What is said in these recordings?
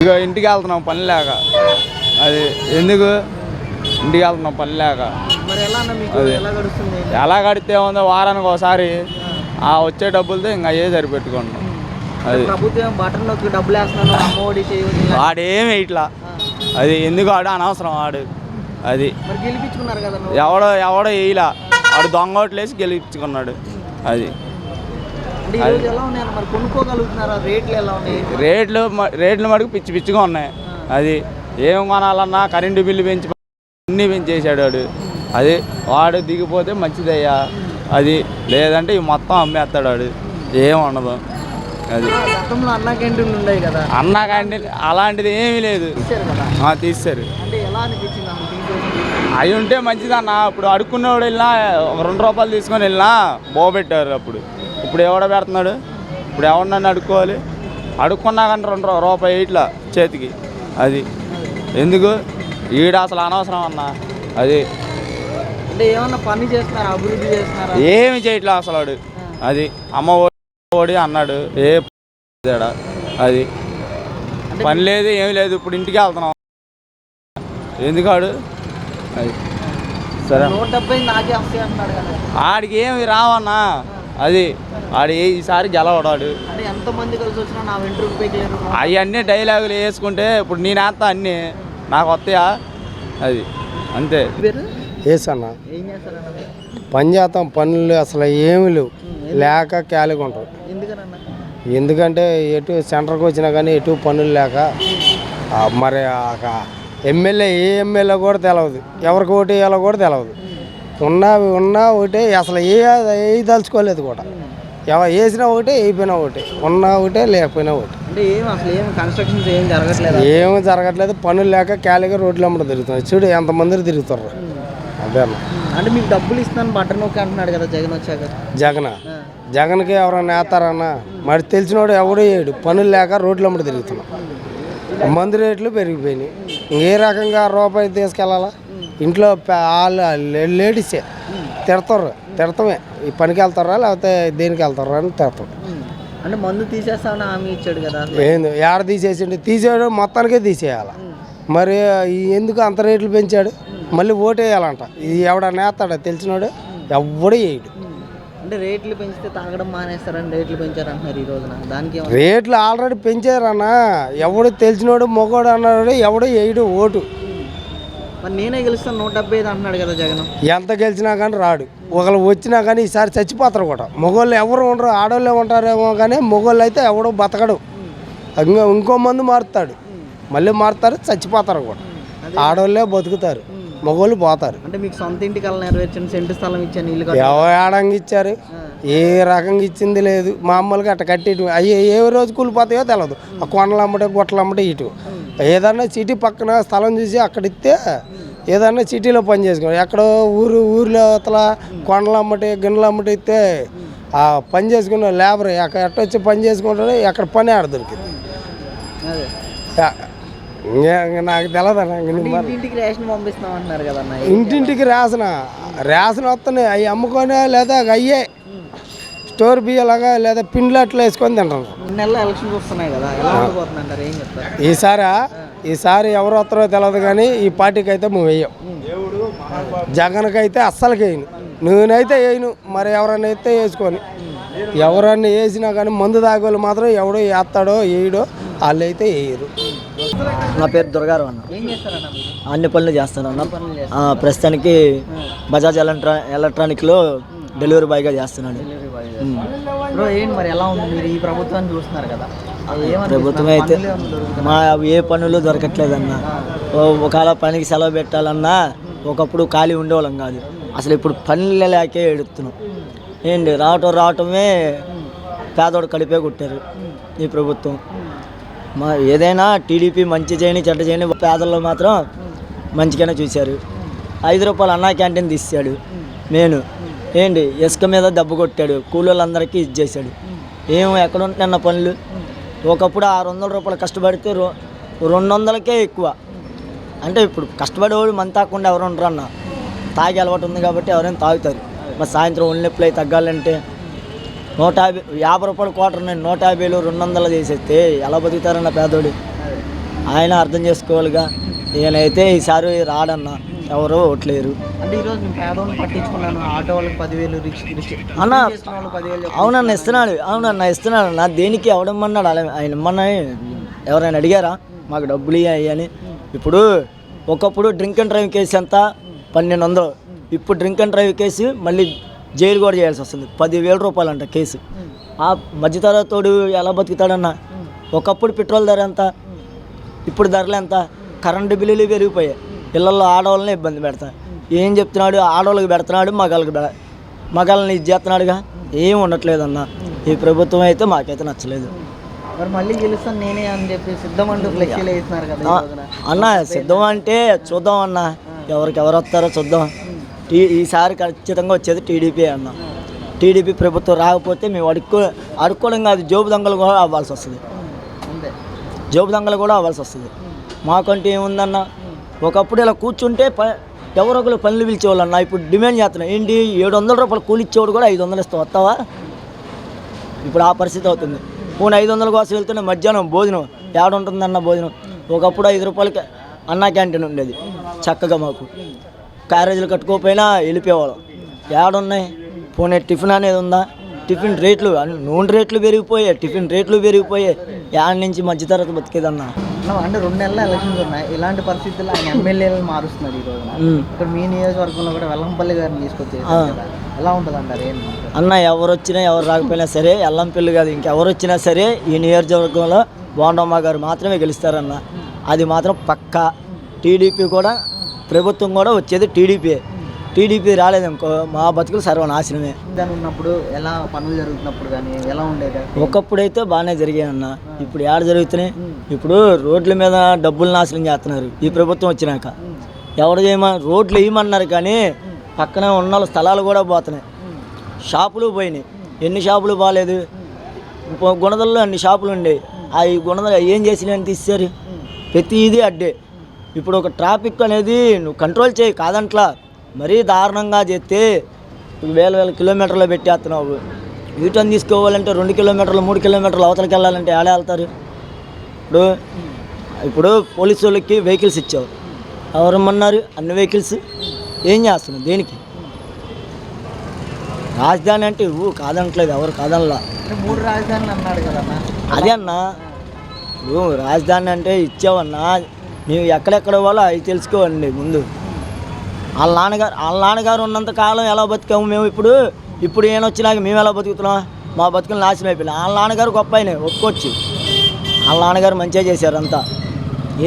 ఇక ఇంటికి వెళ్తున్నాం పని లేక. అది ఎందుకు? ఇంటికి వెళ్తున్నాం పని లేక. ఎలా అదే. కడితే ఉందో వారానికి ఒకసారి ఆ. వచ్చే డబ్బులతో ఇంకా అయ్యే సరిపెట్టుకుంటాం. అది. వాడేమి ఇట్లా. అది ఎందుకు ఆడు అనవసరం ఆడు అది. ఎవడో ఎవడో వేయలా ఆడు దొంగ ఓట్లేసి గెలిపించుకున్నాడు. అది. రేట్లు రేట్లు మటుకు పిచ్చి పిచ్చిగా ఉన్నాయి. అది ఏం కొనాలన్నా కరెంటు బిల్లు పెంచి అన్నీ పెంచేసాడు వాడు. అది వాడు దిగిపోతే మంచిదయ్యా. అది లేదంటే ఇవి మొత్తం అమ్మేస్తాడు వాడు. ఏం ఉండదు. అది అన్నా క్యాంటీన్లు ఉన్నాయి కదా? అన్నా కానీ అలాంటిది ఏమీ లేదు. తీస్తారు అవి ఉంటే మంచిదన్న. ఇప్పుడు అడుక్కునేవాడు వెళ్ళినా రెండు రూపాయలు తీసుకొని వెళ్ళినా బాగుపెట్టారు అప్పుడు. ఇప్పుడు ఎవడ పెడుతున్నాడు? ఇప్పుడు ఎవడన్నా అడుక్కోవాలి? అడుక్కున్నా కానీ రెండు రూపాయి ఇట్లా చేతికి. అది. ఎందుకు? ఈడ అసలు అనవసరం అన్న. అది. అంటే ఏమన్నా పని చేస్తున్నారా? అభివృద్ధి చేస్తున్నారా? ఏమి చేయట్లే అసలు వాడు అది. అమ్మ ఓడి అన్నాడు. ఏ అది. పని లేదు ఏమి లేదు. ఇప్పుడు ఇంటికి వెళ్తున్నాం. ఎందుకు ఆడు? అది. సరే. నూట డెబ్బై నాకే ఆడికి ఏమి రావన్నా. అది ఆడు ఏ- ఈసారి గెలవడాడు. అంటే ఎంత మంది కలిసి వచ్చినా నా వెంట్రుకు రూపాయికి అవన్నీ డైలాగులు వేసుకుంటే ఇప్పుడు నేనేస్తా అన్నీ నాకు వస్తాయా? అది అంతే. వేసన్న ఏం చేస్తారన్న మీరు? పని చేస్తాం పనులు అసలు ఏమి లేవు. లేక ఖాళీగా ఉంటాం. ఎందుకనన్నా? ఎందుకంటే ఎటు సెంటర్కి వచ్చినా కానీ ఎటు పనులు లేక ఆ, మరి ఎమ్మెల్యే ఏ ఎమ్మెల్యే కూడా తెలవదు. ఎవరికి ఓటు వేయాలో కూడా తెలవదు. ఉన్నా ఉన్నా ఒకటే అసలు ఏ దలుచుకోలేదు కూడా. ఎవ వేసినా ఒకటే వేయిపోయినా ఒకటే. ఉన్నా ఒకటే లేకపోయినా ఒకటి. అంటే ఏం అసలు ఏం కన్స్ట్రక్షన్స్ ఏం జరగట్లేదు? ఏమీ జరగట్లేదు. పనులు లేక ఖాళీగా రోడ్లు అమ్మడం తిరుగుతున్నాయి చూడు ఎంతమంది తిరుగుతారు అదే అంటే మీకు డబ్బులు ఇస్తాను బటన్ నొక్కి అంటున్నాడు కదా జగన్ వచ్చాక. జగన్. జగన్కి ఎవరైనా వేస్తారన్నా? మరి తెలిసినోడు ఎవడు వేయడు. పనులు లేక రోడ్లు అమ్మడి తిరుగుతున్నాం. మందు రేట్లు పెరిగిపోయినాయి. ఏ రకంగా రూపాయి తీసుకెళ్ళాలా? ఇంట్లో వాళ్ళు లేడీసే. తిడతారు. తిడతామే. ఈ పనికి వెళ్తారా? లేకపోతే దేనికి వెళ్తారా అని తిడతారు అంటే మందు తీసేస్తామని హామీ ఇచ్చాడు కదా. ఏంది? ఏడ తీసేసిండు? తీసేయడం మొత్తానికే తీసేయాలి. మరి ఎందుకు అంత రేట్లు పెంచాడు? మళ్ళీ ఓటు వేయాలంట. ఇది ఎవడన్నా వేస్తాడా? తెలిసినోడు ఎవడు వేయడు. అంటే రేట్లు పెంచితే తాగడం మానేస్తారని రేట్లు పెంచారు అంటున్నారు ఈ రోజున. దానికి రేట్లు ఆల్రెడీ పెంచారన్నా. ఎవడు తెలిసినోడు మొగోడు అన్నాడు ఎవడు వేయడు ఓటు. మరి నేనే గెలుస్తాను నూట డెబ్బై ఐదు అంటున్నాడు కదా జగన్. ఎంత గెలిచినా కానీ రాడు. ఒకళ్ళు వచ్చినా కానీ ఈసారి చచ్చిపోతారు కూడా. మొగోళ్ళు ఎవరు ఉండరు ఆడవాళ్ళే ఉంటారేమో కానీ మొగోళ్ళు అయితే ఎవడు బతకడు. ఇంకో ఇంకో మంది మారుతాడు. మళ్ళీ మారుతారు చచ్చిపోతారు కూడా. ఆడవాళ్ళే బతుకుతారు మొగోళ్ళు పోతారు. అంటే మీకు సొంత ఇంటి కళ నెరవేర్చిన సెంటు స్థలం ఇచ్చాను ఇల్లు ఏడంగా ఇచ్చారు? ఏ రకంగా ఇచ్చింది లేదు. మామూలుగా అట్ట కట్టి అవి ఏ రోజు కూలిపోతాయో తెలియదు ఆ కొండలు అమ్మటే గుట్టలు అమ్మటే ఇటు. ఏదన్నా సిటీ పక్కన స్థలం చూసి అక్కడ ఇస్తే ఏదన్నా సిటీలో పని చేసుకో ఎక్కడో ఊరు ఊర్లో అతల కొండలు అమ్మటే గిన్నెలు అమ్మటే ఇస్తే ఆ పని చేసుకున్న లేబర్ అక్కడ ఎట్ట వచ్చి పని చేసుకుంటాడు ఎక్కడ పని ఆడ దొరికింది. నాకు మరి ఇంటింటికి రేషన్ రేషన్ వస్తున్నాయి అవి అమ్ముకొని లేదా అయ్యే. స్టోర్ బియ్యలాగా లేదా పిండ్లు అట్లా వేసుకొని తింటారు నెలలో ఎలక్షన్స్ వస్తున్నాయి కదా ఎలా ఉండబోతుంది అంటారు ఏం చెప్తారు? ఈసారి ఈసారి ఎవరు వస్తారో తెలియదు కానీ ఈ పార్టీకి అయితే మేము వేయం. జగన్కి అయితే అస్సలకి వేయను. నేనైతే వేయను మరి ఎవరైనా అయితే వేసుకొని. ఎవరన్నా వేసినా కానీ మందు తాగోళ్ళు మాత్రం ఎవడో వేస్తాడో వేయడో వాళ్ళు అయితే వేయరు. నా పేరు దుర్గారావు అన్న. ఏం చేస్తారన్న మీరు? అన్ని పనులు చేస్తాను అన్న. పనులు ఆ, ప్రస్తుతానికి బజాజ్ ఎలక్ట్రా ఎలక్ట్రానిక్లో డెలివరీ బాయ్గా చేస్తున్నాడు. బ్రో ఏంటి మరి? ఎలా ఉంది మీరు ఈ ప్రభుత్వాన్ని చూస్తున్నారు కదా? ప్రభుత్వం అయితే? మా ఏ పనులు దొరకట్లేదన్న. ఒకవేళ పనికి సెలవు పెట్టాలన్నా ఒకప్పుడు ఖాళీ ఉండేవాళ్ళం కాదు. అసలు ఇప్పుడు పనులు లేకే ఎడుతున్నాం ఏంటి? రావటం రావటమే పేదోడు కడిపే కొట్టారు ఈ ప్రభుత్వం. మా ఏదైనా టీడీపీ మంచి చేయని చెడ్డ చేయని పేదల్లో మాత్రం మంచిగానే చూశారు. ఐదు రూపాయలు అన్నా క్యాంటీన్ తీసాడు. నేను. ఏంటి ఇసుక మీద దెబ్బ కొట్టాడు కూలోళ్ళందరికీ ఇది చేశాడు. ఏం ఎక్కడ ఉంటున్న పనులు. ఒకప్పుడు ఆరు వందల రూపాయలు కష్టపడితే రెండు వందలకే ఎక్కువ. అంటే ఇప్పుడు కష్టపడేవాడు మన తాకుండా ఎవరు ఉండరు అన్న. తాగి అలవాటు ఉంది కాబట్టి ఎవరైనా తాగుతారు. మరి సాయంత్రం ఒళ్ళెప్పులు అయి తగ్గాలంటే నూట యాభై యాభై రూపాయలు క్వార్టర్ నేను నూట యాభైలో రెండు వందలు చేసేస్తే ఎలా బతుకుతారన్న పేదోడు? ఆయన అర్థం చేసుకోవాలిగా. ఈయనైతే ఈసారి రాడన్నా. ఎవరో ఓట్లేరు అంటే ఈరోజు పట్టించుకున్నాను ఆటో వాళ్ళకి పదివేలు అన్న. అవునన్న ఇస్తున్నాడు అవునన్న ఇస్తున్నాడు. నా దేనికి ఎవడమ్మన్నాడు? అలా ఆయన ఇమ్మన్నా ఎవరైనా అడిగారా? మాకు డబ్బులు ఇయ్యి అని. ఇప్పుడు ఒకప్పుడు డ్రింక్ అండ్ డ్రైవ్ కేసు ఎంత? పన్నెండు వందలు. ఇప్పుడు డ్రింక్ అండ్ డ్రైవ్ కేసు మళ్ళీ జైలు కూడా చేయాల్సి వస్తుంది. పదివేల రూపాయలు అంట కేసు. ఆ మధ్యతరగతోడు ఎలా బతుకుతాడన్న? ఒకప్పుడు పెట్రోల్ ధర ఎంత? ఇప్పుడు ధరలు ఎంత? కరెంటు బిల్లులు పెరిగిపోయాయి. ఇళ్ళల్లో ఆడవాళ్ళని ఇబ్బంది పెడతా ఏం చెప్తున్నాడు? ఆడవాళ్ళకి పెడుతున్నాడు మగాళ్ళకి పెడ మగాళ్ళని ఇది చేస్తున్నాడుగా? ఏం ఉండట్లేదన్న. ఈ ప్రభుత్వం అయితే మాకైతే నచ్చలేదు. మరి మళ్ళీ గెలుస్తాను నేనే అని చెప్పి సిద్ధం అంటూ ఫ్లెక్సీలు వేస్తున్నారు కదా ఈ ఆ, రోజున అన్న సిద్ధం అంటే చూద్దాం అన్న. ఎవరికి ఎవరు వస్తారో చూద్దాం. టీ ఈసారి ఖచ్చితంగా వచ్చేది టీడీపీ అన్న. టీడీపీ ప్రభుత్వం రాకపోతే మేము అడుక్కో అడుక్కోవడం కాదు జోబు దొంగలు కూడా అవ్వాల్సి వస్తుంది. జోబు దొంగలు కూడా అవ్వాల్సి వస్తుంది. మాకంటే ఏముందన్న? ఒకప్పుడు ఇలా కూర్చుంటే ప ఎవరో ఒకరు పనులు పిలిచేవాళ్ళు అన్న ఇప్పుడు డిమాండ్ చేస్తున్నాం ఏంటి? ఏడు వందల రూపాయలు కూలి ఇచ్చేవాడు కూడా ఐదు వందలు ఇస్తావు. వస్తావా? ఇప్పుడు ఆ పరిస్థితి అవుతుంది. పోనీ ఐదు వందల కోసం వెళ్తున్న మధ్యాహ్నం భోజనం. ఏడ ఉంటుందన్న భోజనం. ఒకప్పుడు ఐదు రూపాయలకి అన్న క్యాంటీన్ ఉండేది. చక్కగా మాకు. క్యారేజీలు కట్టుకోకపోయినా వెళ్ళిపోయేవాళ్ళం. ఏడున్నాయి? పోనీ టిఫిన్ అనేది ఉందా? టిఫిన్ రేట్లు నూనె రేట్లు పెరిగిపోయాయి టిఫిన్ రేట్లు పెరిగిపోయాయి. యాడ నుంచి మధ్యతరగతి బతికేదన్నా. అన్న, అంటే రెండు నెలల ఎలక్షన్స్ ఉన్నాయి. ఇలాంటి పరిస్థితుల్లో ఆయన ఎమ్మెల్యేలను మారుస్తున్నారు ఈ రోజున. ఉమ్. ఇక్కడ మీ నియోజకవర్గంలో కూడా వెల్లంపల్లి గారిని తీసుకొచ్చేసారు కదా. ఎలా ఉంటుంది అంటారు? అన్న ఎవరు వచ్చినా ఎవరు రాకపోయినా సరే ఎల్లం పిల్లి కాదు. ఇంకెవరు వచ్చినా సరే ఈ నియోజకవర్గంలో బోండమ్మ గారు మాత్రమే గెలుస్తారన్న. అది మాత్రం పక్కా. టీడీపీ కూడా ప్రభుత్వం కూడా వచ్చేది టీడీపీ టీడీపీ రాలేదనుకో మా బతుకులు సర్వనాశనమే. దాని ఉన్నప్పుడు ఎలా పనులు జరుగుతున్నప్పుడు కానీ ఎలా ఉండేది? ఒకప్పుడైతే బాగానే జరిగాయి అన్న ఇప్పుడు ఏడ జరుగుతున్నాయి? ఇప్పుడు రోడ్ల మీద డబ్బులు నాశనం చేస్తున్నారు ఈ ప్రభుత్వం వచ్చినాక. ఎవరు చేయమ రోడ్లు వేయమన్నారు కానీ పక్కన ఉన్న స్థలాలు కూడా పోతున్నాయి. షాపులు పోయినాయి. ఎన్ని షాపులు బాగాలేదు గుణదల్లో అన్ని షాపులు ఉండేవి ఆ ఈ గుణదలు ఏం చేసినాయని తీసేశారు? ప్రతి ఇది అడ్డే. ఇప్పుడు ఒక ట్రాఫిక్ అనేది నువ్వు కంట్రోల్ చేయి కాదంట్లా. మరీ దారుణంగా చేస్తే వేల వేల కిలోమీటర్లు పెట్టేస్తున్నావు. యూటర్న్ తీసుకోవాలంటే రెండు కిలోమీటర్లు మూడు కిలోమీటర్లు అవతలకి వెళ్ళాలంటే ఆడే వెళ్తారు? ఇప్పుడు ఇప్పుడు పోలీసు వాళ్ళకి వెహికల్స్ ఇచ్చావు. ఎవరమ్మన్నారు? అన్ని వెహికల్స్ ఏం చేస్తున్నావు? దేనికి? రాజధాని అంటే ఊ కాదనట్లేదు ఎవరు కాదనలా. మూడు రాజధానులు అన్నాడు కదన్నా. అదే అన్న. ఇప్పుడు రాజధాని అంటే ఇచ్చావన్నా. మేము ఎక్కడెక్కడ వాళ్ళో అవి తెలుసుకోండి ముందు. వాళ్ళ నాన్నగారు వాళ్ళ నాన్నగారు ఉన్నంత కాలం ఎలా బతికాము మేము ఇప్పుడు? ఇప్పుడు ఈయన వచ్చినాక మేము ఎలా బతుకుతున్నాం? మా బతుకులు నాశనం అయిపోయినాయి. వాళ్ళ నాన్నగారు గొప్ప ఆయన ఒప్పుకోవచ్చు వాళ్ళ నాన్నగారు మంచిగా చేశారు అంతా.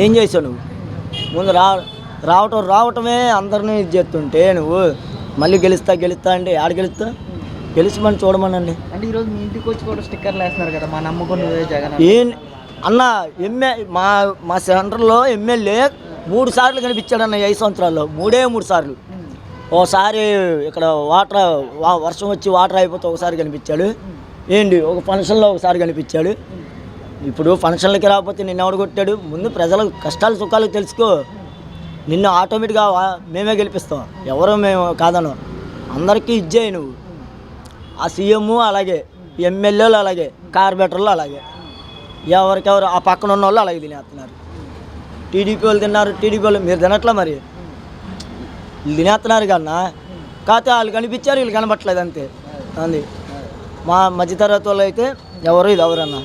ఏం చేసావు నువ్వు? ముందు రా రావటం రావటమే అందరినీ ఇది చేస్తుంటే నువ్వు మళ్ళీ గెలుస్తా గెలుస్తా అంటే ఆడ గెలుస్తా? గెలిచిమని చూడమనండి. అంటే ఈరోజు మీ ఇంటికి వచ్చి కూడా స్టిక్కర్లు వేస్తున్నారు కదా మా నమ్మకం జగన్ ఏం అన్న ఎమ్మె మా మా సెంటర్లో ఎమ్మెల్యే మూడు సార్లు కనిపించాడు అన్న ఐదు సంవత్సరాల్లో. మూడే మూడు సార్లు. ఓసారి ఇక్కడ వాటర్ వర్షం వచ్చి వాటర్ అయిపోతే ఒకసారి కనిపించాడు. ఏంటి? ఒక ఫంక్షన్లో ఒకసారి కనిపించాడు. ఇప్పుడు ఫంక్షన్లకి రాకపోతే నిన్ను ఎవడు కొట్టాడు? ముందు ప్రజల కష్టాలు సుఖాలు తెలుసుకో. నిన్ను ఆటోమేటిక్గా మేమే గెలిపిస్తాం. ఎవరో మేము కాదను అందరికీ ఇచ్చేయి నువ్వు. ఆ సీఎం అలాగే ఎమ్మెల్యేలు అలాగే కార్పొరేటర్లు అలాగే. ఎవరికెవరు ఆ పక్కన ఉన్న వాళ్ళు అలాగే తినేస్తున్నారు. టీడీపీ వాళ్ళు తిన్నారు టీడీపీ వాళ్ళు మీరు తినట్లా మరి. వీళ్ళు తినేస్తున్నారు కన్నా కాకపోతే వాళ్ళు కనిపించారు వీళ్ళు కనబట్టలేదు అంతే. అంది. మా మధ్యతరగతి వాళ్ళు అయితే ఎవరు ఇది ఎవరన్నా?